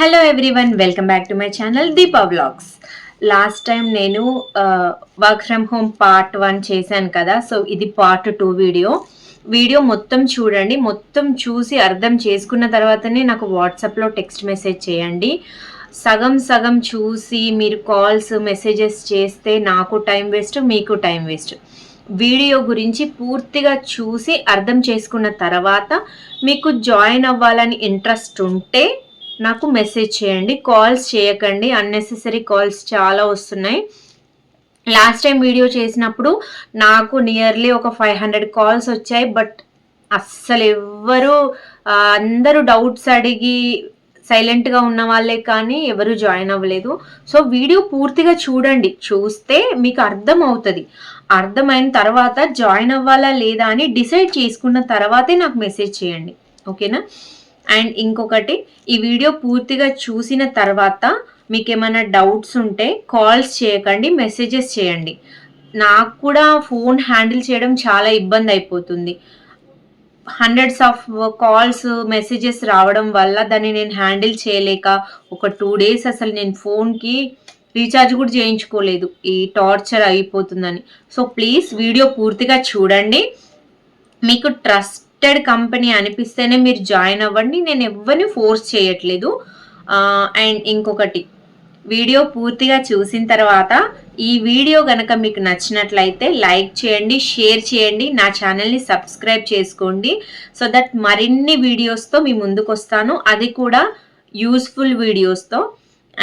Hello everyone welcome back to my channel Deepa blogs last time నేను work from home part one చేశాను కదా so ఇది part two video video మొత్తం చూడండి మొత్తం చూసి అర్థం చేసుకున్న తర్వాతనే నాకు వాట్సాప్లో టెక్స్ట్ మెసేజ్ చేయండి. సగం సగం చూసి మీరు కాల్స్ మెసేజెస్ చేస్తే నాకు టైం వేస్ట్ మీకు టైం వేస్ట్ వీడియో గురించి పూర్తిగా చూసి అర్థం చేసుకున్న తర్వాత మీకు జాయిన్ అవ్వాలని ఇంట్రెస్ట్ ఉంటే నాకు మెసేజ్ చేయండి. కాల్స్ చేయకండి. అన్నెసెసరీ కాల్స్ చాలా వస్తున్నాయి. లాస్ట్ టైం వీడియో చేసినప్పుడు నాకు నియర్లీ ఒక ఫైవ్ హండ్రెడ్ కాల్స్ వచ్చాయి. బట్ అస్సలు ఎవ్వరు అందరూ డౌట్స్ అడిగి సైలెంట్గా ఉన్న వాళ్ళే కానీ ఎవరు జాయిన్ అవ్వలేదు. సో వీడియో పూర్తిగా చూడండి. చూస్తే మీకు అర్థం అవుతుంది అర్థమైన తర్వాత జాయిన్ అవ్వాలా లేదా అని డిసైడ్ చేసుకున్న తర్వాతే నాకు మెసేజ్ చేయండి. ఓకేనా అండ్ ఇంకొకటి ఈ వీడియో పూర్తిగా చూసిన తర్వాత మీకు ఏమైనా డౌట్స్ ఉంటే కాల్స్ చేయకండి మెసేజెస్ చేయండి. నాకు కూడా ఫోన్ హ్యాండిల్ చేయడం చాలా ఇబ్బంది అయిపోతుంది. హండ్రెడ్స్ ఆఫ్ కాల్స్ మెసేజెస్ రావడం వల్ల దాన్ని నేను హ్యాండిల్ చేయలేక ఒక టూ డేస్ అసలు నేను ఫోన్కి రీఛార్జ్ కూడా చేయించుకోలేదు. ఈ టార్చర్ అయిపోతుందని. సో ప్లీజ్ వీడియో పూర్తిగా చూడండి. మీకు ట్రస్ట్ ట్రస్టెడ్ కంపెనీ అనిపిస్తేనే మీరు జాయిన్ అవ్వండి. నేను ఎవరిని ఫోర్స్ చేయట్లేదు. అండ్ ఇంకొకటి వీడియో పూర్తిగా చూసిన తర్వాత ఈ వీడియో గనక మీకు నచ్చినట్లయితే లైక్ చేయండి షేర్ చేయండి నా ఛానల్ని సబ్స్క్రైబ్ చేసుకోండి. సో దట్ మరిన్ని వీడియోస్తో మీ ముందుకు వస్తాను అది కూడా యూస్ఫుల్ వీడియోస్తో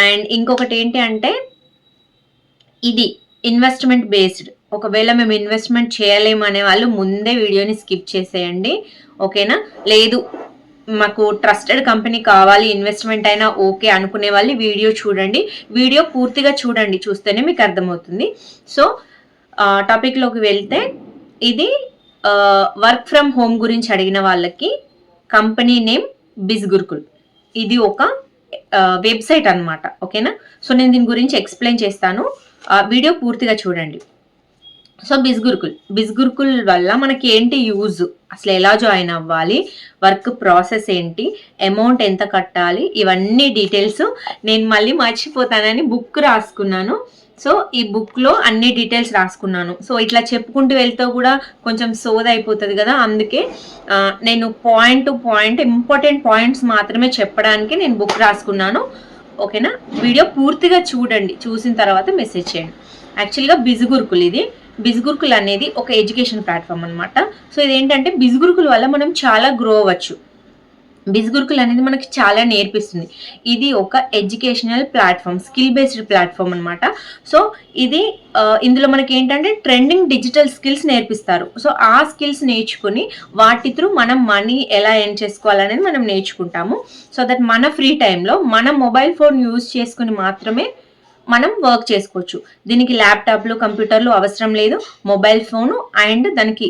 అండ్ ఇంకొకటి ఏంటి అంటే ఇది ఇన్వెస్ట్మెంట్ బేస్డ్ ఒకవేళ మేము ఇన్వెస్ట్మెంట్ చేయలేము అనే వాళ్ళు ముందే వీడియోని స్కిప్ చేసేయండి. ఓకేనా? లేదు మాకు ట్రస్టెడ్ కంపెనీ కావాలి ఇన్వెస్ట్మెంట్ అయినా ఓకే అనుకునే వాళ్ళు వీడియో చూడండి. వీడియో పూర్తిగా చూడండి చూస్తేనే మీకు అర్థమవుతుంది. సో టాపిక్లోకి వెళ్తే ఇది వర్క్ ఫ్రమ్ హోమ్ గురించి అడిగిన వాళ్ళకి కంపెనీ నేమ్ బిజ్ గురుకుల్. ఇది ఒక వెబ్సైట్ అనమాట ఓకేనా? సో నేను దీని గురించి ఎక్స్ప్లెయిన్ చేస్తాను. వీడియో పూర్తిగా చూడండి. సో బిస్గురుకుల్ బిస్గురుకుల్ వల్ల మనకి ఏంటి యూజ్? అసలు ఎలా జాయిన్ అవ్వాలి? వర్క్ ప్రాసెస్ ఏంటి? అమౌంట్ ఎంత కట్టాలి? ఇవన్నీ డీటెయిల్స్ నేను మళ్ళీ మర్చిపోతానని బుక్ రాసుకున్నాను. సో ఈ బుక్లో అన్ని డీటెయిల్స్ రాసుకున్నాను. సో ఇట్లా చెప్పుకుంటూ వెళ్తే కూడా కొంచెం సోద అయిపోతుంది కదా? అందుకే నేను point to point important points మాత్రమే చెప్పడానికి నేను బుక్ రాసుకున్నాను. ఓకేనా? వీడియో పూర్తిగా చూడండి. చూసిన తర్వాత మెసేజ్ చేయండి. యాక్చువల్గా బిజుగురుకులు ఇది. బిజ్గురుకులు అనేది ఒక ఎడ్యుకేషన్ ప్లాట్ఫామ్ అనమాట సో ఇదేంటంటే బిజ్గురుకుల వల్ల మనం చాలా గ్రో అవ్వచ్చు. బిజ్గురుకులు అనేది మనకి చాలా నేర్పిస్తుంది. ఇది ఒక educational platform skill based platform అనమాట సో ఇది ఇందులో మనకి ఏంటంటే ట్రెండింగ్ డిజిటల్ స్కిల్స్ నేర్పిస్తారు. సో ఆ స్కిల్స్ నేర్చుకుని వాటి త్రూ మనం మనీ ఎలా ఎర్న్ చేసుకోవాలనేది మనం నేర్చుకుంటాము. సో దట్ మన ఫ్రీ టైంలో మన మొబైల్ ఫోన్ యూజ్ చేసుకుని మాత్రమే మనం వర్క్ చేసుకోవచ్చు. దీనికి ల్యాప్టాప్లు కంప్యూటర్లు అవసరం లేదు. మొబైల్ ఫోను అండ్ దానికి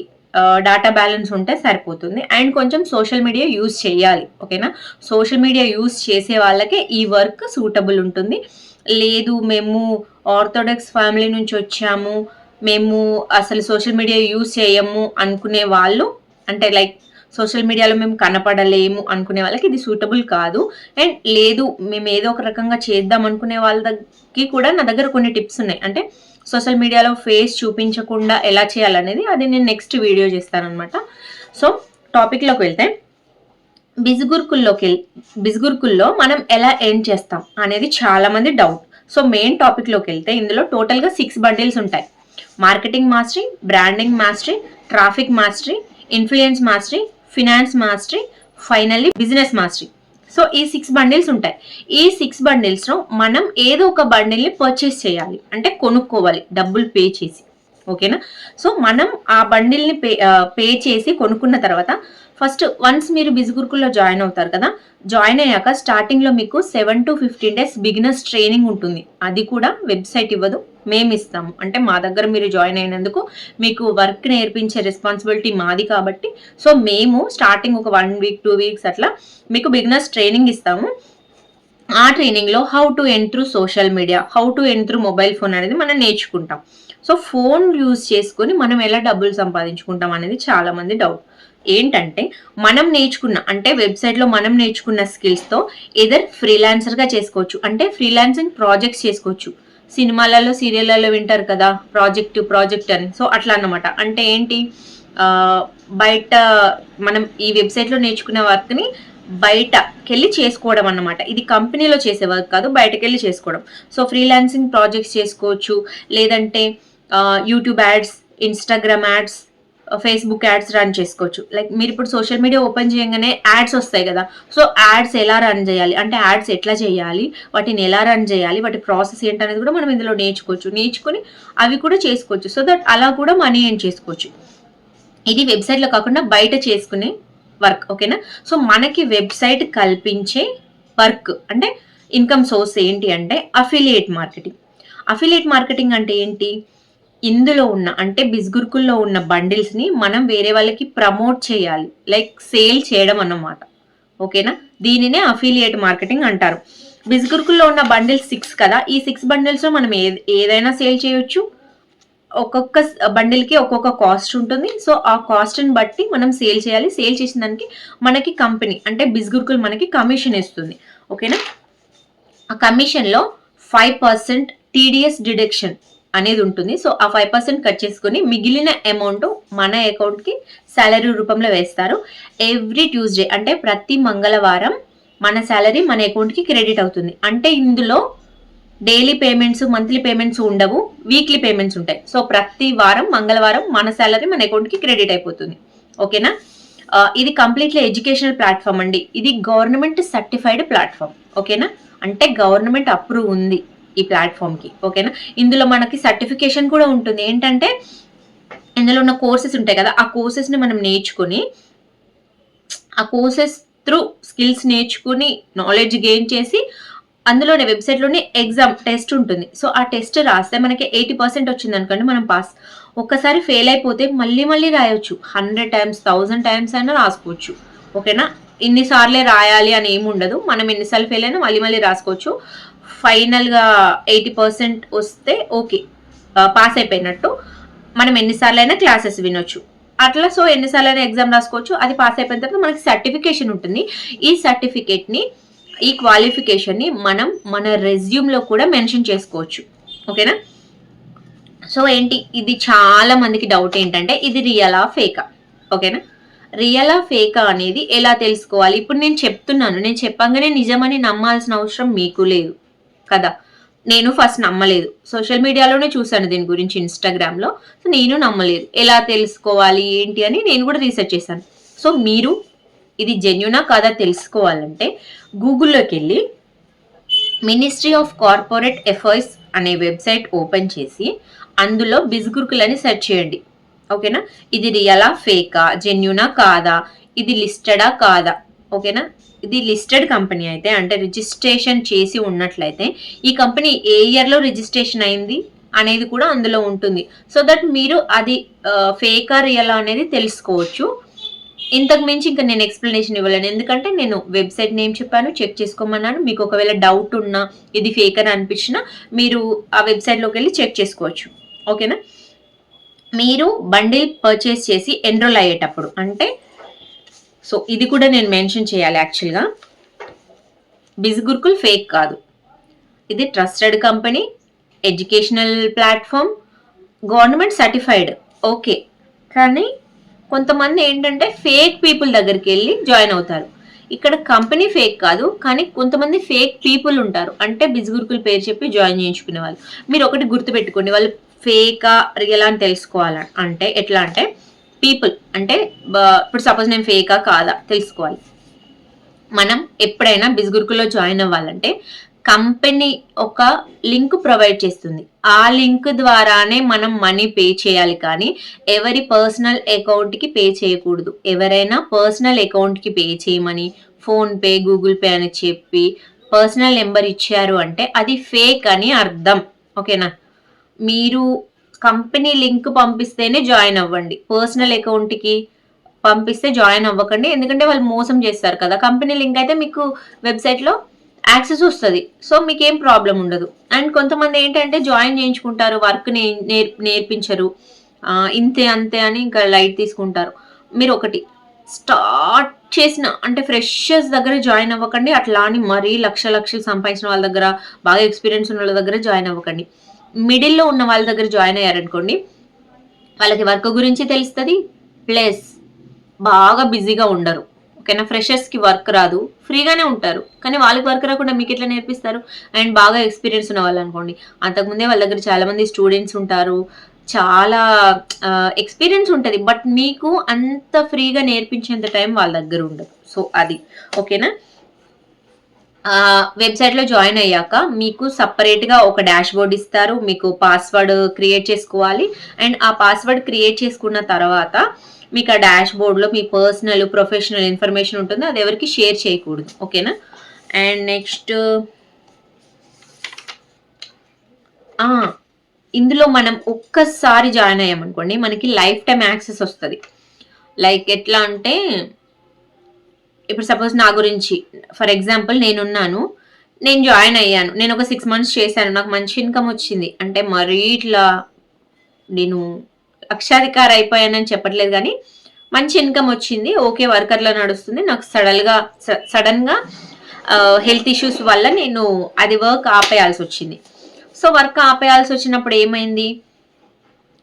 డాటా బ్యాలెన్స్ ఉంటే సరిపోతుంది. అండ్ కొంచెం సోషల్ మీడియా యూజ్ చేయాలి. ఓకేనా సోషల్ మీడియా యూజ్ చేసే వాళ్ళకే ఈ వర్క్ సూటబుల్ ఉంటుంది. లేదు మేము ఆర్థోడాక్స్ ఫ్యామిలీ నుంచి వచ్చాము. మేము అసలు సోషల్ మీడియా యూజ్ చేయము అనుకునే వాళ్ళు అంటే లైక్ సోషల్ మీడియాలో మేము కనపడలేము అనుకునే వాళ్ళకి ఇది సూటబుల్ కాదు. అండ్ లేదు మేము ఏదో ఒక రకంగా చేద్దాం అనుకునే వాళ్ళకి కూడా నా దగ్గర కొన్ని టిప్స్ ఉన్నాయి. అంటే సోషల్ మీడియాలో ఫేస్ చూపించకుండా ఎలా చేయాలనేది అది నేను నెక్స్ట్ వీడియో చేస్తానమాట సో టాపిక్లోకి వెళ్తే బిజుగుర్కుల్లోకి బిజుగుర్కుల్లో మనం ఎలా ఎర్న్ చేస్తాం అనేది చాలామంది డౌట్. సో మెయిన్ టాపిక్లోకి వెళ్తే ఇందులో టోటల్గా సిక్స్ బండిల్స్ ఉంటాయి. Marketing mastery branding mastery traffic mastery influence mastery finance mastery finally business mastery. So ఈ సిక్స్ బండిల్స్ ఉంటాయి. ఈ సిక్స్ బండిల్స్లో మనం ఏదో ఒక బండిల్ని పర్చేస్ చేయాలి. అంటే కొనుక్కోవాలి. డబ్బులు పే చేసి. ఓకేనా? సో మనం ఆ బండిల్ని పే పే చేసి కొనుక్కున్న తర్వాత ఫస్ట్ వన్స్ మీరు బిజుగురుకుల్లో జాయిన్ అవుతారు కదా జాయిన్ అయ్యాక స్టార్టింగ్లో మీకు seven to fifteen days beginners training ఉంటుంది. అది కూడా వెబ్సైట్ ఇవ్వదు మేము ఇస్తాము. అంటే మా దగ్గర మీరు జాయిన్ అయినందుకు మీకు వర్క్ నేర్పించే రెస్పాన్సిబిలిటీ మాది కాబట్టి సో మేము స్టార్టింగ్ ఒక వన్ వీక్ టూ వీక్స్ అట్లా మీకు బిగినర్స్ ట్రైనింగ్ ఇస్తాము. ఆ ట్రైనింగ్లో how to earn through social media how to earn through mobile phone అనేది మనం నేర్చుకుంటాం. సో ఫోన్ యూజ్ చేసుకొని మనం ఎలా డబ్బులు సంపాదించుకుంటాం అనేది చాలా మంది డౌట్ ఏంటంటే మనం నేర్చుకున్న అంటే వెబ్సైట్లో మనం నేర్చుకున్న స్కిల్స్తో ఎదర్ ఫ్రీలాన్సర్గా చేసుకోవచ్చు. అంటే ఫ్రీలాన్సింగ్ ప్రాజెక్ట్స్ చేసుకోవచ్చు. సినిమాలలో సీరియళ్ళలో వింటారు కదా ప్రాజెక్ట్ ప్రాజెక్ట్ అని. సో అట్లా అన్నమాట. అంటే ఏంటి? బయట మనం ఈ వెబ్సైట్లో నేర్చుకునే వర్క్ని బయటకెళ్ళి చేసుకోవడం అన్నమాట. ఇది కంపెనీలో చేసే వర్క్ కాదు బయటకెళ్ళి చేసుకోవడం. సో ఫ్రీలాన్సింగ్ ప్రాజెక్ట్స్ చేసుకోవచ్చు. లేదంటే YouTube ads Instagram ads Facebook ads run చేసుకోవచ్చు. లైక్ మీరు ఇప్పుడు సోషల్ మీడియా ఓపెన్ చేయగానే యాడ్స్ వస్తాయి కదా. సో యాడ్స్ ఎలా రన్ చేయాలి? అంటే యాడ్స్ ఎట్లా చేయాలి? వాటిని ఎలా రన్ చేయాలి? వాటి ప్రాసెస్ ఏంటనేది కూడా మనం ఇందులో నేర్చుకోవచ్చు. నేర్చుకుని అవి కూడా చేసుకోవచ్చు. సో దట్ అలా కూడా మనీ ఏం చేసుకోవచ్చు. ఇది వెబ్సైట్లో కాకుండా బయట చేసుకునే వర్క్ ఓకేనా సో మనకి వెబ్సైట్ కల్పించే వర్క్ అంటే ఇన్కమ్ సోర్స్ ఏంటి అంటే అఫిలియేట్ మార్కెటింగ్ అఫిలియేట్ మార్కెటింగ్ అంటే ఏంటి? ఇందులో ఉన్న అంటే బిస్గుర్కుల్లో ఉన్న బండిల్స్ని మనం వేరే వాళ్ళకి ప్రమోట్ చేయాలి. లైక్ సేల్ చేయడం అన్నమాట. ఓకేనా? దీనినే అఫిలియేట్ మార్కెటింగ్ అంటారు. బిస్గుర్కుల్లో ఉన్న బండిల్స్ సిక్స్ కదా? ఈ సిక్స్ బండిల్స్లో మనం ఏ ఏదైనా సేల్ చేయొచ్చు. ఒక్కొక్క బండిల్కి ఒక్కొక్క కాస్ట్ ఉంటుంది. సో ఆ కాస్ట్ని బట్టి మనం సేల్ చేయాలి. సేల్ చేసిన దానికి మనకి కంపెనీ అంటే బిస్గుర్కుల్ మనకి కమిషన్ ఇస్తుంది. ఓకేనా? ఆ కమిషన్లో ఫైవ్ పర్సెంట్ టీడీఎస్ డిడక్షన్. అనేది ఉంటుంది. సో ఆ ఫైవ్ పర్సెంట్ కట్ చేసుకొని మిగిలిన అమౌంట్ మన అకౌంట్కి శాలరీ రూపంలో వేస్తారు. ఎవ్రీ ట్యూస్డే అంటే ప్రతి మంగళవారం మన శాలరీ మన అకౌంట్కి క్రెడిట్ అవుతుంది. అంటే ఇందులో డైలీ పేమెంట్స్ మంత్లీ పేమెంట్స్ ఉండవు వీక్లీ పేమెంట్స్ ఉంటాయి. సో ప్రతి వారం మంగళవారం మన శాలరీ మన అకౌంట్కి క్రెడిట్ అయిపోతుంది. ఓకేనా? ఇది కంప్లీట్లీ ఎడ్యుకేషనల్ ప్లాట్ఫామ్ అండి. ఇది గవర్నమెంట్ సర్టిఫైడ్ ప్లాట్ఫామ్ ఓకేనా? అంటే గవర్నమెంట్ అప్రూవ్ ఉంది. ఈ ప్లాట్ఫామ్కి ఓకేనా ఇందులో మనకి సర్టిఫికేషన్ కూడా ఉంటుంది. ఏంటంటే ఇందులో ఉన్న కోర్సెస్ ఉంటాయి కదా ఆ కోర్సెస్ని మనం నేర్చుకుని ఆ కోర్సెస్ త్రూ స్కిల్స్ నేర్చుకుని నాలెడ్జ్ గెయిన్ చేసి అందులోనే వెబ్సైట్లోనే ఎగ్జామ్ టెస్ట్ ఉంటుంది. సో ఆ టెస్ట్ రాస్తే మనకి ఎయిటీ పర్సెంట్ వచ్చింది అనుకోండి మనం పాస్ ఒక్కసారి ఫెయిల్ అయిపోతే మళ్ళీ మళ్ళీ రాయొచ్చు. హండ్రెడ్ టైమ్స్ థౌజండ్ టైమ్స్ అయినా రాసుకోవచ్చు. ఓకేనా ఇన్నిసార్లే రాయాలి అని ఏమి ఉండదు మనం ఎన్నిసార్లు ఫెయిల్ అయినా మళ్ళీ మళ్ళీ రాసుకోవచ్చు. ఫైనల్గా ఎయిటీ పర్సెంట్ వస్తే ఓకే. పాస్ అయిపోయినట్టు. మనం ఎన్నిసార్లు అయినా క్లాసెస్ వినొచ్చు. అట్లా సో ఎన్నిసార్లు అయినా ఎగ్జామ్ రాసుకోవచ్చు. అది పాస్ అయిపోయిన తర్వాత మనకి సర్టిఫికేషన్ ఉంటుంది. ఈ సర్టిఫికేట్ని ఈ క్వాలిఫికేషన్ని మనం మన రెజ్యూమ్లో కూడా మెన్షన్ చేసుకోవచ్చు. ఓకేనా? సో ఏంటి? ఇది చాలా మందికి డౌట్ ఏంటంటే ఇది రియలా ఫేకా? ఓకేనా? రియలా ఫేకా అనేది ఎలా తెలుసుకోవాలి? ఇప్పుడు నేను చెప్తున్నాను. నేను చెప్పంగానే నిజమని నమ్మాల్సిన అవసరం మీకు లేదు. కదా నేను ఫస్ట్ నమ్మలేదు. సోషల్ మీడియాలోనే చూశాను దీని గురించి ఇన్స్టాగ్రామ్లో. సో నేను నమ్మలేదు. ఎలా తెలుసుకోవాలి ఏంటి అని నేను కూడా రీసెర్చ్ చేశాను. సో మీరు ఇది జెన్యునా కాదా తెలుసుకోవాలంటే గూగుల్లోకి వెళ్ళి మినిస్ట్రీ ఆఫ్ కార్పొరేట్ ఎఫైర్స్ అనే వెబ్సైట్ ఓపెన్ చేసి అందులో బిస్గుర్కుల్ అని సెర్చ్ చేయండి. ఓకేనా? ఇది రియలా ఫేకా జెన్యునా కాదా? ఇది లిస్టెడా కాదా? ఓకేనా? ఇది లిస్టెడ్ కంపెనీ అయితే అంటే రిజిస్ట్రేషన్ చేసి ఉన్నట్లయితే ఈ కంపెనీ ఏ ఇయర్లో రిజిస్ట్రేషన్ అయింది అనేది కూడా అందులో ఉంటుంది. సో దట్ మీరు అది ఫేకా రియలా అనేది తెలుసుకోవచ్చు. ఇంతకు మించి ఇంకా నేను ఎక్స్ప్లెనేషన్ ఇవ్వలేను. ఎందుకంటే నేను వెబ్సైట్ నేమ్ చెప్పాను చెక్ చేసుకోమన్నాను. మీకు ఒకవేళ డౌట్ ఉన్నా ఇది ఫేక్ అని అనిపించినా మీరు ఆ వెబ్సైట్లోకి వెళ్ళి చెక్ చేసుకోవచ్చు. ఓకేనా మీరు బండిల్ పర్చేస్ చేసి ఎన్రోల్ అయ్యేటప్పుడు అంటే సో ఇది కూడా నేను మెన్షన్ చేయాలి యాక్చువల్గా బిజ్గుర్కుల్ ఫేక్ కాదు. ఇది trusted company educational platform government certified okay కానీ కొంతమంది ఏంటంటే ఫేక్ పీపుల్ దగ్గరికి వెళ్ళి జాయిన్ అవుతారు. ఇక్కడ కంపెనీ ఫేక్ కాదు కానీ కొంతమంది ఫేక్ పీపుల్ ఉంటారు. అంటే బిజ్గుర్కుల్ పేరు చెప్పి జాయిన్ చేయించుకునే వాళ్ళు. మీరు ఒకటి గుర్తుపెట్టుకోండి వాళ్ళు ఫేకా ఎలా అని తెలుసుకోవాలి? అంటే ఎట్లా అంటే పీపుల్ అంటే ఇప్పుడు సపోజ్ నేను ఫేకా కాదా తెలుసుకోవాలి. మనం ఎప్పుడైనా బిజ్గురుకులో జాయిన్ అవ్వాలంటే కంపెనీ ఒక లింక్ ప్రొవైడ్ చేస్తుంది. ఆ లింక్ ద్వారానే మనం మనీ పే చేయాలి కానీ ఎవరి పర్సనల్ అకౌంట్కి పే చేయకూడదు. ఎవరైనా పర్సనల్ అకౌంట్కి పే చేయమని ఫోన్పే గూగుల్ పే అని చెప్పి పర్సనల్ నెంబర్ ఇచ్చారు అంటే అది ఫేక్ అని అర్థం. ఓకేనా మీరు కంపెనీ లింక్ పంపిస్తేనే జాయిన్ అవ్వండి. పర్సనల్ అకౌంట్కి పంపిస్తే జాయిన్ అవ్వకండి. ఎందుకంటే వాళ్ళు మోసం చేస్తారు కదా. కంపెనీ లింక్ అయితే మీకు వెబ్సైట్లో యాక్సెస్ వస్తుంది. సో మీకు ఏం ప్రాబ్లం ఉండదు. అండ్ కొంతమంది ఏంటంటే జాయిన్ చేయించుకుంటారు వర్క్ నేర్ నేర్పించరు. ఇంతే అంతే అని ఇంకా లైట్ తీసుకుంటారు. మీరు ఒకటి స్టార్ట్ చేసిన అంటే ఫ్రెషర్స్ దగ్గర జాయిన్ అవ్వకండి. అట్లా అని మరీ లక్ష లక్షలు సంపాదించిన వాళ్ళ దగ్గర బాగా ఎక్స్పీరియన్స్ ఉన్న వాళ్ళ దగ్గర జాయిన్ అవ్వకండి. మిడిల్లో ఉన్న వాళ్ళ దగ్గర జాయిన్ అయ్యారనుకోండి వాళ్ళకి వర్క్ గురించి తెలుస్తుంది ప్లస్ బాగా బిజీగా ఉండరు. ఓకేనా? ఫ్రెషర్స్కి వర్క్ రాదు ఫ్రీగానే ఉంటారు. కానీ వాళ్ళకి వర్క్ రాకుండా మీకు ఎట్లా నేర్పిస్తారు? అండ్ బాగా ఎక్స్పీరియన్స్ ఉన్న వాళ్ళు అనుకోండి. అంతకుముందే వాళ్ళ దగ్గర చాలామంది స్టూడెంట్స్ ఉంటారు. చాలా ఎక్స్పీరియన్స్ ఉంటుంది. బట్ మీకు అంత ఫ్రీగా నేర్పించేంత టైం వాళ్ళ దగ్గర ఉండదు. సో అది. ఓకేనా? వెబ్సైట్లో జాయిన్ అయ్యాక మీకు సపరేట్గా ఒక డాష్ బోర్డ్ ఇస్తారు. మీకు పాస్వర్డ్ క్రియేట్ చేసుకోవాలి. అండ్ ఆ పాస్వర్డ్ క్రియేట్ చేసుకున్న తర్వాత మీకు ఆ డాష్ బోర్డ్లో మీ పర్సనల్ ప్రొఫెషనల్ ఇన్ఫర్మేషన్ ఉంటుంది. అది ఎవరికి షేర్ చేయకూడదు. ఓకేనా? అండ్ నెక్స్ట్ ఇందులో మనం ఒక్కసారి జాయిన్ అయ్యామనుకోండి మనకి లైఫ్ టైం యాక్సెస్ వస్తుంది. లైక్ ఎట్లా అంటే ఇప్పుడు సపోజ్ నా గురించి ఫర్ ఎగ్జాంపుల్ నేనున్నాను నేను జాయిన్ అయ్యాను నేను ఒక సిక్స్ మంత్స్ చేశాను నాకు మంచి ఇన్కమ్ వచ్చింది. అంటే మరీ ఇట్లా నేను అక్షాధికార అయిపోయానని చెప్పట్లేదు కానీ మంచి ఇన్కమ్ వచ్చింది ఓకే వర్కర్లో నడుస్తుంది. నాకు సడన్గా సడన్గా హెల్త్ ఇష్యూస్ వల్ల నేను అది వర్క్ ఆపేయాల్సి వచ్చింది. సో వర్క్ ఆపేయాల్సి వచ్చినప్పుడు ఏమైంది?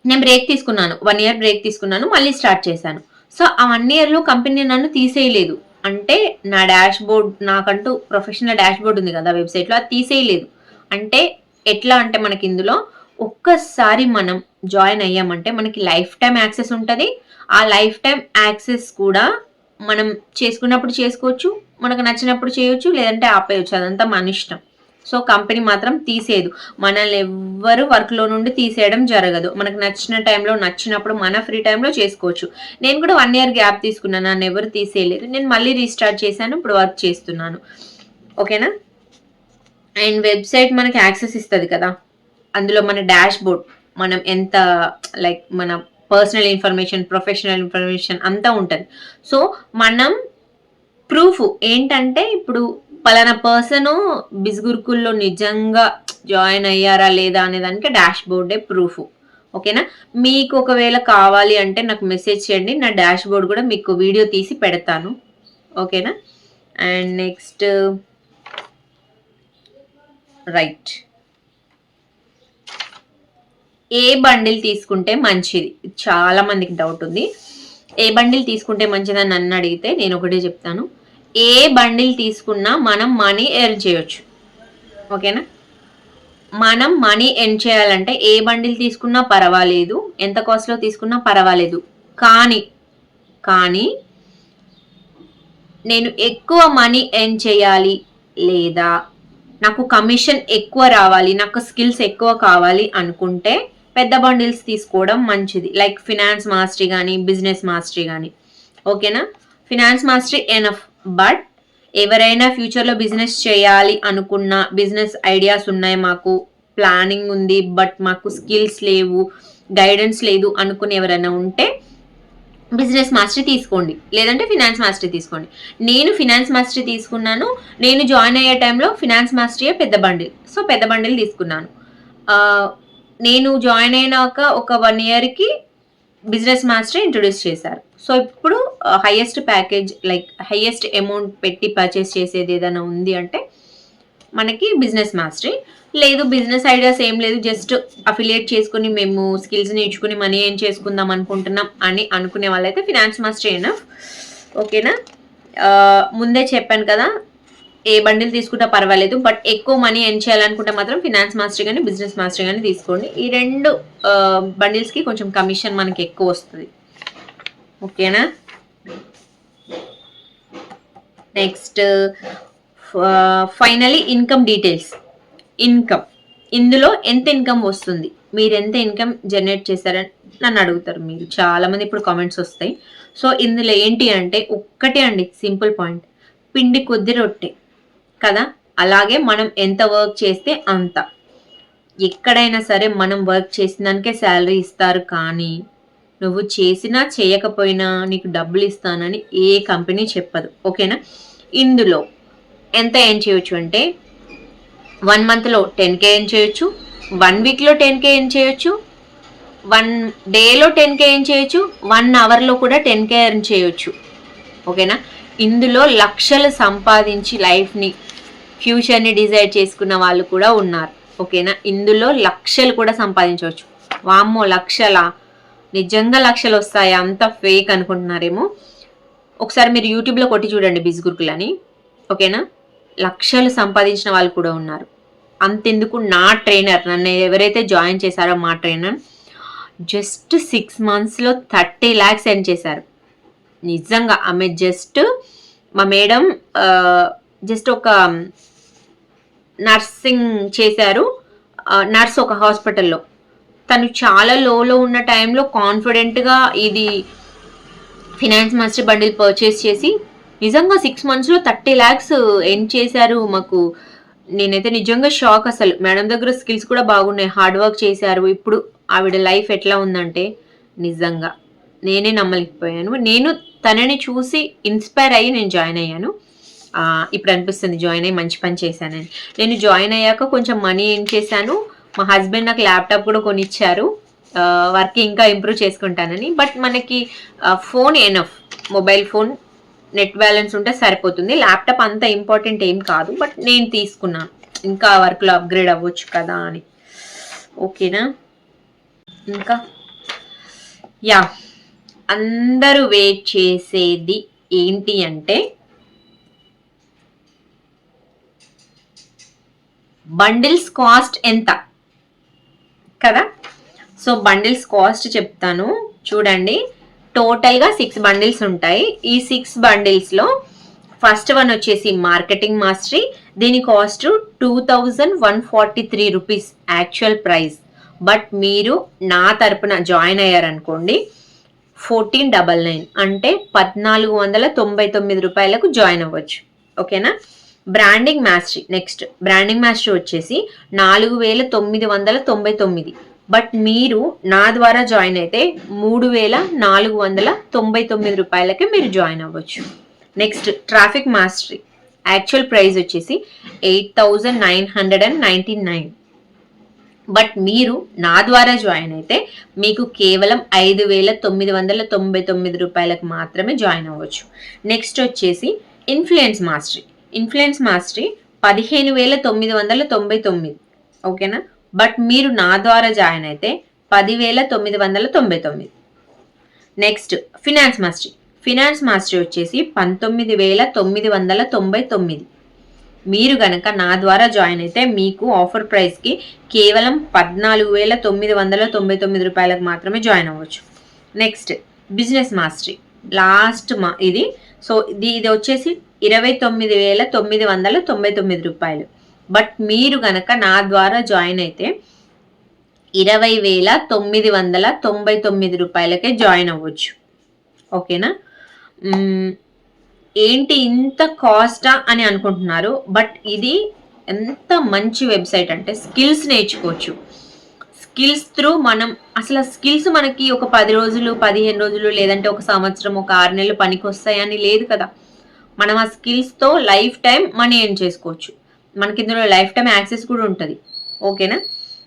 నేను బ్రేక్ తీసుకున్నాను వన్ ఇయర్ బ్రేక్ తీసుకున్నాను మళ్ళీ స్టార్ట్ చేశాను. సో ఆ వన్ ఇయర్లో కంపెనీ నన్ను తీసేయలేదు. అంటే నా డాష్ బోర్డ్ నాకంటూ ప్రొఫెషనల్ డాష్ బోర్డ్ ఉంది కదా వెబ్సైట్లో అది తీసేయలేదు. అంటే ఎట్లా అంటే మనకి ఇందులో ఒక్కసారి మనం జాయిన్ అయ్యామంటే మనకి లైఫ్ టైం యాక్సెస్ ఉంటుంది. ఆ లైఫ్ టైం యాక్సెస్ కూడా మనం చేసుకున్నప్పుడు చేసుకోవచ్చు మనకు నచ్చినప్పుడు చేయొచ్చు లేదంటే ఆపేయచ్చు. అదంతా మన ఇష్టం. సో కంపెనీ మాత్రం తీసేయదు. మనల్ని ఎవ్వరు వర్క్లో నుండి తీసేయడం జరగదు. మనకు నచ్చిన టైంలో నచ్చినప్పుడు మన ఫ్రీ టైంలో చేసుకోవచ్చు. నేను కూడా వన్ ఇయర్ గ్యాప్ తీసుకున్నాను. నన్ను ఎవరు తీసేయలేదు నేను మళ్ళీ రీస్టార్ట్ చేశాను. ఇప్పుడు వర్క్ చేస్తున్నాను. ఓకేనా అండ్ వెబ్సైట్ మనకి యాక్సెస్ ఇస్తుంది కదా. అందులో మన డాష్ బోర్డ్ మనం ఎంత లైక్ మన పర్సనల్ ఇన్ఫర్మేషన్ ప్రొఫెషనల్ ఇన్ఫర్మేషన్ అంతా ఉంటుంది. సో మనం ప్రూఫ్ ఏంటంటే ఇప్పుడు పలానా పర్సన్ బిస్గురుకుల్లో నిజంగా జాయిన్ అయ్యారా లేదా అనే దానికి డాష్ బోర్డే ప్రూఫ్. ఓకేనా? మీకు ఒకవేళ కావాలి అంటే నాకు మెసేజ్ చేయండి. నా డాష్ బోర్డ్ కూడా మీకు వీడియో తీసి పెడతాను. ఓకేనా? And next right. A bundle తీసుకుంటే మంచిది? చాలా మందికి డౌట్ ఉంది. ఏ బండిల్ తీసుకుంటే మంచిదని నన్ను అడిగితే నేను ఒకటే చెప్తాను. ఏ బండిల్ తీసుకున్నా మనం మనీ ఎర్న్ చేయొచ్చు. ఓకేనా? మనం మనీ ఎర్న్ చేయాలంటే ఏ బండిల్ తీసుకున్నా పర్వాలేదు ఎంత కాస్ట్లో తీసుకున్నా పర్వాలేదు. కానీ కానీ నేను ఎక్కువ మనీ ఎర్న్ చేయాలి లేదా నాకు కమిషన్ ఎక్కువ రావాలి నాకు స్కిల్స్ ఎక్కువ కావాలి అనుకుంటే పెద్ద బండిల్స్ తీసుకోవడం మంచిది. లైక్ ఫినాన్స్ మాస్టరీ కానీ బిజినెస్ మాస్టరీ కానీ ఓకేనా? Finance mastery enough. బట్ ఎవరైనా ఫ్యూచర్లో బిజినెస్ చేయాలి అనుకున్న బిజినెస్ ఐడియాస్ ఉన్నాయి మాకు. ప్లానింగ్ ఉంది బట్ మాకు స్కిల్స్ లేవు గైడెన్స్ లేదు అనుకుని ఎవరైనా ఉంటే బిజినెస్ మాస్టర్ తీసుకోండి. లేదంటే ఫినాన్స్ మాస్టర్ తీసుకోండి. నేను ఫినాన్స్ మాస్టర్ తీసుకున్నాను. నేను జాయిన్ అయ్యే టైంలో ఫినాన్స్ మాస్టరీ పెద్ద బండిల్. సో పెద్ద బండిల్ తీసుకున్నాను. నేను జాయిన్ అయినాక ఒక వన్ ఇయర్కి బిజినెస్ మాస్టర్ ఇంట్రొడ్యూస్ చేశారు. సో ఇప్పుడు highest package like highest amount పెట్టి పర్చేస్ చేసేది ఏదైనా ఉంది అంటే మనకి బిజినెస్ మాస్టరీ లేదు బిజినెస్ ఐడియాస్ ఏం లేదు జస్ట్ అఫిలియేట్ చేసుకుని మేము స్కిల్స్ నేర్చుకుని మనీ ఏం చేసుకుందాం అనుకుంటున్నాం అని అనుకునే వాళ్ళైతే ఫినాన్స్ మాస్టర్ ఎనఫ్ ఓకేనా ముందే చెప్పాను కదా ఏ బండిల్ తీసుకుంటే పర్వాలేదు బట్ ఎక్కువ మనీ ఎన్ చేయాలనుకుంటే మాత్రం ఫినాన్స్ మాస్టర్ కానీ బిజినెస్ మాస్టర్ కానీ తీసుకోండి. ఈ రెండు బండిల్స్కి కొంచెం కమిషన్ మనకి ఎక్కువ వస్తుంది. ఓకేనా next finally income details income ఇందులో ఎంత ఇన్కమ్ వస్తుంది? మీరు ఎంత ఇన్కమ్ జనరేట్ చేశారని నన్ను అడుగుతారు మీరు. చాలామంది ఇప్పుడు కామెంట్స్ వస్తాయి. సో ఇందులో ఏంటి అంటే ఒక్కటే అండి సింపుల్ పాయింట్. పిండి కొద్ది రొట్టె. కదా? అలాగే మనం ఎంత వర్క్ చేస్తే అంత. ఎక్కడైనా సరే మనం వర్క్ చేసిన దానికే శాలరీ ఇస్తారు కానీ నువ్వు చేసినా చేయకపోయినా నీకు డబ్బులు ఇస్తానని ఏ కంపెనీ చెప్పదు. ఓకేనా? ఇందులో ఎంత ఏం చేయొచ్చు అంటే వన్ మంత్లో టెన్ కే ఏం చేయొచ్చు వన్ వీక్లో టెన్ కే ఏం చేయొచ్చు వన్ డేలో టెన్ కే ఏం చేయొచ్చు వన్ అవర్లో కూడా టెన్ కే ఎర్న్ చేయొచ్చు. ఓకేనా? ఇందులో లక్షలు సంపాదించి లైఫ్ని ఫ్యూచర్ని డిజైడ్ చేసుకున్న వాళ్ళు కూడా ఉన్నారు. ఓకేనా? ఇందులో లక్షలు కూడా సంపాదించవచ్చు. వామ్మో లక్షల? నిజంగా లక్షలు వస్తాయా? అంత ఫేక్ అనుకుంటున్నారేమో. ఒకసారి మీరు యూట్యూబ్లో కొట్టి చూడండి బిజ్గురుకులని ఓకేనా? లక్షలు సంపాదించిన వాళ్ళు కూడా ఉన్నారు. అంతెందుకు నా ట్రైనర్ నన్ను ఎవరైతే జాయిన్ చేశారో మా ట్రైనర్ జస్ట్ సిక్స్ మంత్స్లో థర్టీ ల్యాక్స్ ఎర్న్ చేశారు. నిజంగా ఆమె జస్ట్ మా మేడం జస్ట్ ఒక నర్సింగ్ చేశారు. నర్స్ ఒక హాస్పిటల్లో తను చాలా లోలో ఉన్న టైంలో కాన్ఫిడెంట్గా ఇది ఫినాన్స్ మాస్టర్ బండిల్ పర్చేస్ చేసి నిజంగా సిక్స్ మంత్స్లో థర్టీ ల్యాక్స్ ఎన్ చేశారు మాకు. నేనైతే నిజంగా షాక్ అసలు. మేడం దగ్గర స్కిల్స్ కూడా బాగున్నాయి. హార్డ్ వర్క్ చేశారు. ఇప్పుడు ఆవిడ లైఫ్ ఎట్లా ఉందంటే నిజంగా నేనే నమ్మలేకపోయాను. నేను తనని చూసి ఇన్స్పైర్ అయ్యి నేను జాయిన్ అయ్యాను. ఇప్పుడు అనిపిస్తుంది జాయిన్ అయ్యి మంచి పని చేశానని. నేను జాయిన్ అయ్యాక కొంచెం మనీ ఏం చేశాను. మా హస్బెండ్ నాకు ల్యాప్టాప్ కూడా కొనిచ్చారు. వర్క్ ఇంకా ఇంప్రూవ్ చేసుకుంటానని. బట్ మనకి phone enough mobile phone net balance ఉంటే సరిపోతుంది. ల్యాప్టాప్ అంత ఇంపార్టెంట్ ఏం కాదు. బట్ నేను తీసుకున్నాను ఇంకా వర్క్లో అప్గ్రేడ్ అవ్వచ్చు కదా అని. ఓకేనా? ఇంకా? యా. అందరూ వెయిట్ చేసేది ఏంటి అంటే బండిల్స్ కాస్ట్ ఎంత? కదా? సో బండిల్స్ కాస్ట్ చెప్తాను. చూడండి. టోటల్గా సిక్స్ బండిల్స్ ఉంటాయి. ఈ సిక్స్ బండిల్స్లో ఫస్ట్ వన్ వచ్చేసి మార్కెటింగ్ మాస్టరీ దీని cost two thousand one forty three rupees actual price but మీరు నా తరపున జాయిన్ అయ్యారనుకోండి ఫోర్టీన్ డబల్ నైన్ అంటే పద్నాలుగు వందల తొంభై తొమ్మిది రూపాయలకు జాయిన్ అవ్వచ్చు. ఓకేనా branding mastery next. Branding mastery వచ్చేసి నాలుగు వేల తొమ్మిది వందల తొంభై తొమ్మిది. బట్ మీరు నా ద్వారా జాయిన్ అయితే మూడు వేల నాలుగు వందల తొంభై తొమ్మిది రూపాయలకే మీరు జాయిన్ అవ్వచ్చు. Next traffic mastery. Actual price వచ్చేసి eight thousand nine hundred and ninety nine. But మీరు నా ద్వారా జాయిన్ అయితే మీకు కేవలం ఐదు వేల తొమ్మిది వందల తొంభై తొమ్మిది రూపాయలకు మాత్రమే జాయిన్ అవ్వచ్చు. నెక్స్ట్ వచ్చేసి ఇన్ఫ్లుయెన్స్ మాస్టరీ. ఇన్ఫ్లుయెన్స్ మాస్టరీ పదిహేను వేల తొమ్మిది వందల తొంభై తొమ్మిది. ఓకేనా? బట్ మీరు నా ద్వారా జాయిన్ అయితే పదివేల తొమ్మిది వందల తొంభై తొమ్మిది. Next finance mastery. Finance mastery వచ్చేసి పంతొమ్మిది వేల తొమ్మిది వందల తొంభై తొమ్మిది. మీరు గనక నా ద్వారా జాయిన్ అయితే మీకు ఆఫర్ ప్రైస్కి కేవలం పద్నాలుగు వేల తొమ్మిది వందల తొంభై తొమ్మిది రూపాయలకు మాత్రమే జాయిన్ అవ్వచ్చు. Next business mastery. లాస్ట్ మా ఇది. సో ఇది ఇది వచ్చేసి ఇరవై తొమ్మిది వేల తొమ్మిది వందల తొంభై తొమ్మిది రూపాయలు. బట్ మీరు గనక నా ద్వారా జాయిన్ అయితే ఇరవై వేల తొమ్మిది వందల తొంభై తొమ్మిది రూపాయలకే జాయిన్ అవ్వచ్చు. ఓకేనా ఏంటి ఇంత కాస్టా అని అనుకుంటున్నారు? బట్ ఇది ఎంత మంచి వెబ్సైట్ అంటే స్కిల్స్ నేర్చుకోవచ్చు. స్కిల్స్ త్రూ మనం అసలు స్కిల్స్ మనకి ఒక పది రోజులు పదిహేను రోజులు లేదంటే ఒక సంవత్సరం ఒక ఆరు నెలలు పనికి వస్తాయని లేదు కదా. మనం ఆ స్కిల్స్తో లైఫ్ టైం మనీ ఏం చేసుకోవచ్చు. మనకి ఇందులో లైఫ్ టైం యాక్సెస్ కూడా ఉంటుంది. ఓకేనా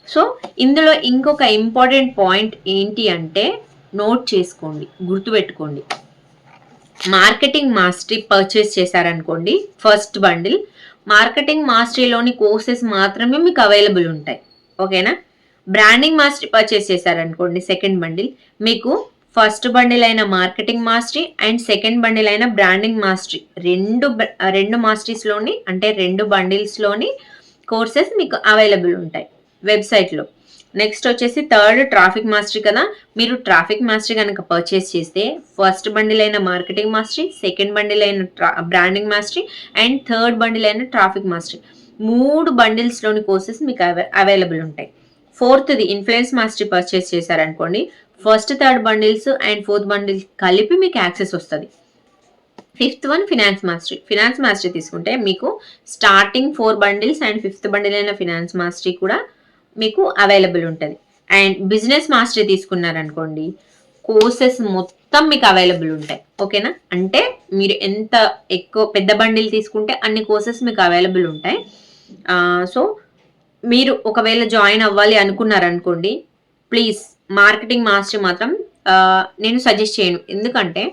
సో ఇందులో ఇంకొక ఇంపార్టెంట్ పాయింట్ ఏంటి అంటే నోట్ చేసుకోండి గుర్తుపెట్టుకోండి. మార్కెటింగ్ మాస్టరీ పర్చేస్ చేశారనుకోండి ఫస్ట్ బండిల్ మార్కెటింగ్ మాస్టరీలోని కోర్సెస్ మాత్రమే మీకు అవైలబుల్ ఉంటాయి. ఓకేనా బ్రాండింగ్ మాస్టరీ పర్చేస్ చేశారనుకోండి సెకండ్ బండిల్ మీకు ఫస్ట్ బండిల్ అయిన marketing mastery and second bundle అయిన బ్రాండింగ్ మాస్టరీ. రెండు రెండు మాస్టరీస్లోని అంటే రెండు బండిల్స్లోని కోర్సెస్ మీకు అవైలబుల్ ఉంటాయి వెబ్సైట్లో. నెక్స్ట్ వచ్చేసి థర్డ్ ట్రాఫిక్ మాస్టరీ కదా. మీరు ట్రాఫిక్ మాస్టరీ కనుక పర్చేస్ చేస్తే ఫస్ట్ బండిల్ అయిన మార్కెటింగ్ మాస్టరీ సెకండ్ బండిల్ అయిన branding mastery and third bundle అయిన ట్రాఫిక్ మాస్టరీ. మూడు బండిల్స్లోని కోర్సెస్ మీకు అవైలబుల్ ఉంటాయి. ఫోర్త్ది ఇన్ఫ్లుయెన్స్ మాస్టరీ పర్చేస్ చేశారనుకోండి first third bundles and fourth bundles కలిపి మీకు యాక్సెస్ వస్తుంది. Fifth one finance mastery. Finance mastery తీసుకుంటే మీకు starting four bundles and fifth bundle అయిన ఫినాన్స్ మాస్టరీ కూడా మీకు అవైలబుల్ ఉంటుంది. అండ్ బిజినెస్ మాస్టరీ తీసుకున్నారనుకోండి కోర్సెస్ మొత్తం మీకు అవైలబుల్ ఉంటాయి. ఓకేనా? అంటే మీరు ఎంత ఎక్కువ పెద్ద బండిల్ తీసుకుంటే అన్ని కోర్సెస్ మీకు అవైలబుల్ ఉంటాయి. సో మీరు ఒకవేళ జాయిన్ అవ్వాలి అనుకున్నారనుకోండి ప్లీజ్ మార్కెటింగ్ మాస్టర్ మాత్రం నేను సజెస్ట్ చేయను. ఎందుకంటే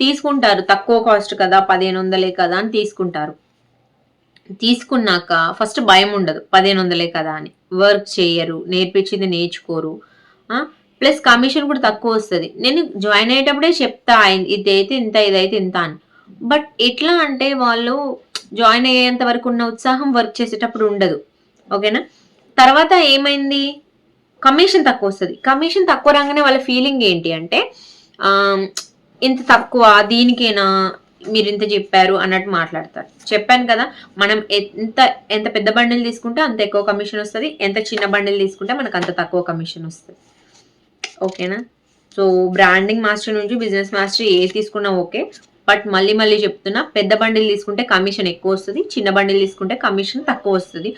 తీసుకుంటారు తక్కువ కాస్ట్ కదా పదిహేను వందలే కదా అని తీసుకుంటారు. తీసుకున్నాక ఫస్ట్ భయం ఉండదు పదిహేను వందలే కదా అని. వర్క్ చేయరు నేర్పించింది నేర్చుకోరు. ప్లస్ కమిషన్ కూడా తక్కువ వస్తుంది. నేను జాయిన్ అయ్యేటప్పుడే చెప్తా ఇదైతే ఇంత ఇదైతే ఇంత అని. బట్ ఎట్లా అంటే వాళ్ళు జాయిన్ అయ్యేంత వరకు ఉన్న ఉత్సాహం వర్క్ చేసేటప్పుడు ఉండదు. ఓకేనా? తర్వాత ఏమైంది? కమిషన్ తక్కువ వస్తుంది కమిషన్ తక్కువ రాగానే వాళ్ళ ఫీలింగ్ ఏంటి అంటే ఇంత తక్కువ దీనికేనా మీరు ఇంత చెప్పారు అన్నట్టు మాట్లాడతారు. చెప్పాను కదా మనం ఎంత ఎంత పెద్ద బండిల్ తీసుకుంటే అంత ఎక్కువ కమిషన్ వస్తుంది. ఎంత చిన్న బండిల్ తీసుకుంటే మనకు అంత తక్కువ కమిషన్ వస్తుంది. ఓకేనా? సో బ్రాండింగ్ మాస్టర్ నుంచి బిజినెస్ మాస్టర్ ఏ తీసుకున్నా ఓకే. బట్ మళ్ళీ మళ్ళీ చెప్తున్నా పెద్ద బండిల్ తీసుకుంటే కమిషన్ ఎక్కువ వస్తుంది. చిన్న బండిల్ తీసుకుంటే కమిషన్ తక్కువ వస్తుంది.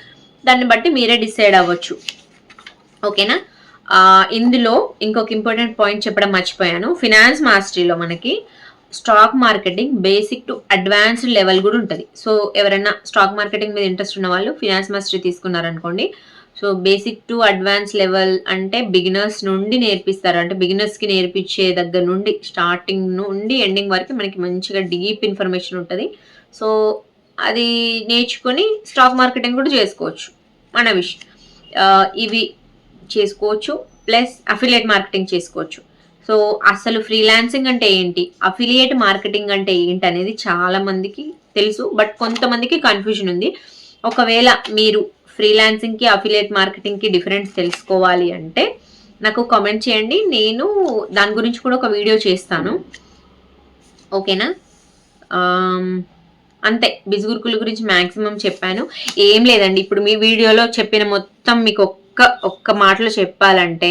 దాన్ని బట్టి మీరే డిసైడ్ అవ్వచ్చు. ఓకేనా? ఇందులో ఇంకొక ఇంపార్టెంట్ పాయింట్ చెప్పడం మర్చిపోయాను. ఫినాన్స్ మాస్టరీలో మనకి stock marketing basic to advanced level కూడా ఉంటుంది. సో ఎవరైనా స్టాక్ మార్కెటింగ్ మీద ఇంట్రెస్ట్ ఉన్న వాళ్ళు finance mastery తీసుకున్నారనుకోండి so basic to advance level అంటే బిగినర్స్ నుండి నేర్పిస్తారు. అంటే బిగినర్స్కి నేర్పించే దగ్గర నుండి స్టార్టింగ్ నుండి ఎండింగ్ వరకు మనకి మంచిగా డీప్ ఇన్ఫర్మేషన్ ఉంటుంది. సో అది నేర్చుకొని స్టాక్ మార్కెటింగ్ కూడా చేసుకోవచ్చు. మన విషయం ఇవి చేసుకోవచ్చు ప్లస్ అఫిలియేట్ మార్కెటింగ్ చేసుకోవచ్చు. సో అసలు ఫ్రీలాన్సింగ్ అంటే ఏంటి? అఫిలియేట్ మార్కెటింగ్ అంటే ఏంటి అనేది చాలా మందికి తెలుసు బట్ కొంతమందికి కన్ఫ్యూజన్ ఉంది. ఒకవేళ మీరు ఫ్రీలాన్సింగ్కి అఫిలియేట్ మార్కెటింగ్కి డిఫరెన్స్ తెలుసుకోవాలి అంటే నాకు కామెంట్ చేయండి. నేను దాని గురించి కూడా ఒక వీడియో చేస్తాను. ఓకేనా అంతే. బిజుగురుకుల గురించి మ్యాక్సిమం చెప్పాను. ఏం లేదండి. ఇప్పుడు మీ వీడియోలో చెప్పిన మొత్తం మీకు ఒక్క ఒక్క మాటలో చెప్పాలంటే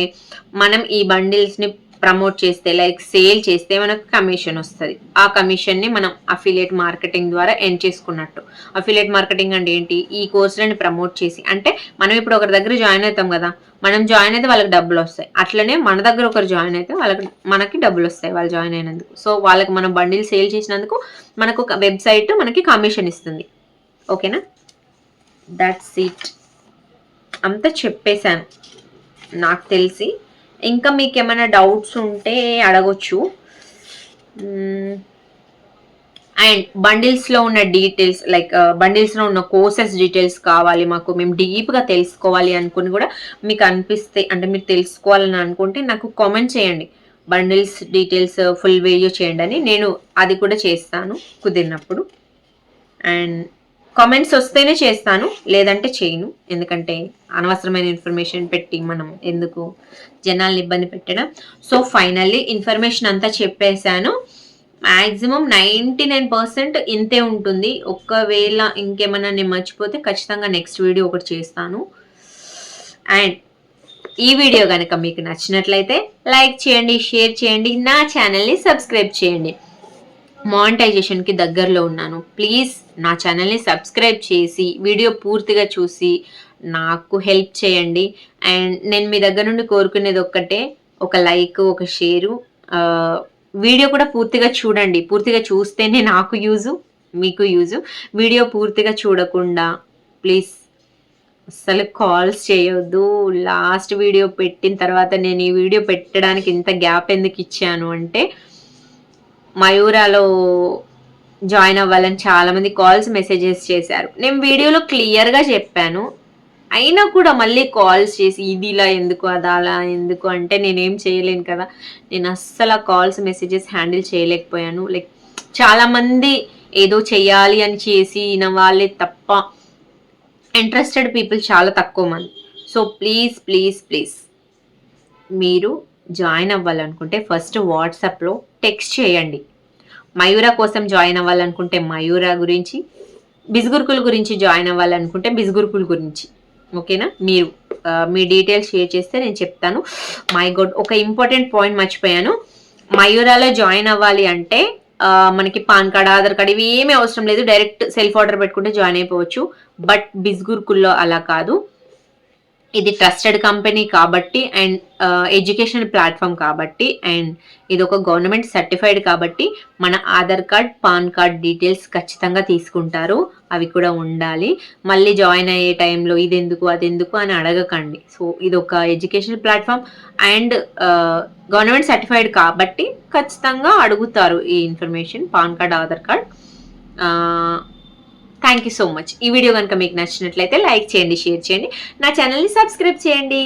మనం ఈ బండిల్స్ని ప్రమోట్ చేస్తే లైక్ సేల్ చేస్తే మనకు కమిషన్ వస్తుంది. ఆ కమిషన్ని మనం అఫిలియేట్ మార్కెటింగ్ ద్వారా ఎండ్ చేసుకున్నట్టు. అఫిలియేట్ మార్కెటింగ్ అంటే ఏంటి? ఈ కోర్సులని ప్రమోట్ చేసి అంటే మనం ఇప్పుడు ఒకరి దగ్గర జాయిన్ అవుతాం కదా మనం జాయిన్ అయితే వాళ్ళకి డబ్బులు వస్తాయి. అట్లనే మన దగ్గర ఒకరు జాయిన్ అయితే వాళ్ళకి మనకి డబ్బులు వస్తాయి వాళ్ళు జాయిన్ అయినందుకు. సో వాళ్ళకి మనం బండిల్ సేల్ చేసినందుకు మనకు ఒక వెబ్సైట్ మనకి కమిషన్ ఇస్తుంది. ఓకేనా? దట్స్ ఇట్ అంతా చెప్పేశాను. నాకు తెలిసి. ఇంకా మీకు ఏమైనా డౌట్స్ ఉంటే అడగొచ్చు. అండ్ బండిల్స్లో ఉన్న డీటెయిల్స్ లైక్ బండిల్స్లో ఉన్న కోర్సెస్ డీటెయిల్స్ కావాలి మాకు. మేము డీప్గా తెలుసుకోవాలి అనుకుని కూడా మీకు అనిపిస్తే అంటే మీరు తెలుసుకోవాలని అనుకుంటే నాకు కామెంట్ చేయండి. బండిల్స్ డీటెయిల్స్ ఫుల్ వీడియో చేయండి అని నేను అది కూడా చేస్తాను కుదిరినప్పుడు. అండ్ కామెంట్స్ వస్తేనే చేస్తాను లేదంటే చేయను. ఎందుకంటే అనవసరమైన ఇన్ఫర్మేషన్ పెట్టి మనం ఎందుకు జనాల్ని ఇబ్బంది పెట్టడం. సో ఫైనల్లీ ఇన్ఫర్మేషన్ అంతా చెప్పేశాను. మ్యాక్సిమం నైంటీ నైన్ పర్సెంట్ ఇంతే ఉంటుంది. ఒకవేళ ఇంకేమైనా నేను మర్చిపోతే ఖచ్చితంగా నెక్స్ట్ వీడియో ఒకటి చేస్తాను. అండ్ ఈ వీడియో కనుక మీకు నచ్చినట్లయితే లైక్ చేయండి షేర్ చేయండి నా ఛానల్ని సబ్స్క్రైబ్ చేయండి. మానిటైజేషన్కి దగ్గరలో ఉన్నాను. ప్లీజ్ నా ఛానల్ని సబ్స్క్రైబ్ చేసి వీడియో పూర్తిగా చూసి నాకు హెల్ప్ చేయండి. అండ్ నేను మీ దగ్గర నుండి కోరుకునేది ఒక్కటే ఒక లైక్ ఒక షేరు. వీడియో కూడా పూర్తిగా చూడండి. పూర్తిగా చూస్తేనే నాకు యూజు మీకు యూజు. వీడియో పూర్తిగా చూడకుండా ప్లీజ్ అసలు కాల్స్ చేయొద్దు. లాస్ట్ వీడియో పెట్టిన తర్వాత నేను ఈ వీడియో పెట్టడానికి ఇంత గ్యాప్ ఎందుకు ఇచ్చాను అంటే మయూరాలో జాయిన్ అవ్వాలని చాలామంది కాల్స్ మెసేజెస్ చేశారు. నేను వీడియోలో క్లియర్గా చెప్పాను. అయినా కూడా మళ్ళీ కాల్స్ చేసి ఇది ఇలా ఎందుకు అది అలా ఎందుకు అంటే నేనేం చేయలేను కదా. నేను అస్సలు ఆ కాల్స్ మెసేజెస్ హ్యాండిల్ చేయలేకపోయాను. లైక్ చాలామంది ఏదో చేయాలి అని చేసి నా వాళ్ళే తప్ప ఇంట్రెస్టెడ్ పీపుల్ చాలా తక్కువ మంది. So please please please. మీరు జాయిన్ అవ్వాలనుకుంటే ఫస్ట్ వాట్సాప్లో టెక్స్ట్ చేయండి. మయూరా కోసం జాయిన్ అవ్వాలనుకుంటే మయూరా గురించి బిజ్గురుకుల గురించి జాయిన్ అవ్వాలనుకుంటే బిజ్గురుకుల గురించి. ఓకేనా? మీరు మీ డీటెయిల్స్ షేర్ చేస్తే నేను చెప్తాను. మై గోడ్ ఒక ఇంపార్టెంట్ పాయింట్ మర్చిపోయాను. మయూరాలో జాయిన్ అవ్వాలి అంటే మనకి పాన్ కార్డ్ ఆధార్ కార్డ్ ఇవి ఏమీ అవసరం లేదు. డైరెక్ట్ సెల్ఫ్ ఆర్డర్ పెట్టుకుంటే జాయిన్ అయిపోవచ్చు. బట్ బిజ్గురుకుల్లో అలా కాదు. ఇది ట్రస్టెడ్ కంపెనీ కాబట్టి అండ్ ఎడ్యుకేషన్ ప్లాట్ఫామ్ కాబట్టి అండ్ ఇది ఒక గవర్నమెంట్ సర్టిఫైడ్ కాబట్టి మన Aadhaar card PAN card details ఖచ్చితంగా తీసుకుంటారు. అవి కూడా ఉండాలి. మళ్ళీ జాయిన్ అయ్యే టైంలో ఇది ఎందుకు అది ఎందుకు అని అడగకండి. సో ఇది ఒక education platform and government certified కాబట్టి ఖచ్చితంగా అడుగుతారు ఈ information PAN card Aadhaar card. Uh, thank you so much ఈ వీడియో కనుక మీకు నచ్చినట్లయితే లైక్ చేయండి షేర్ చేయండి. నా ఛానల్ని సబ్స్క్రైబ్ చేయండి.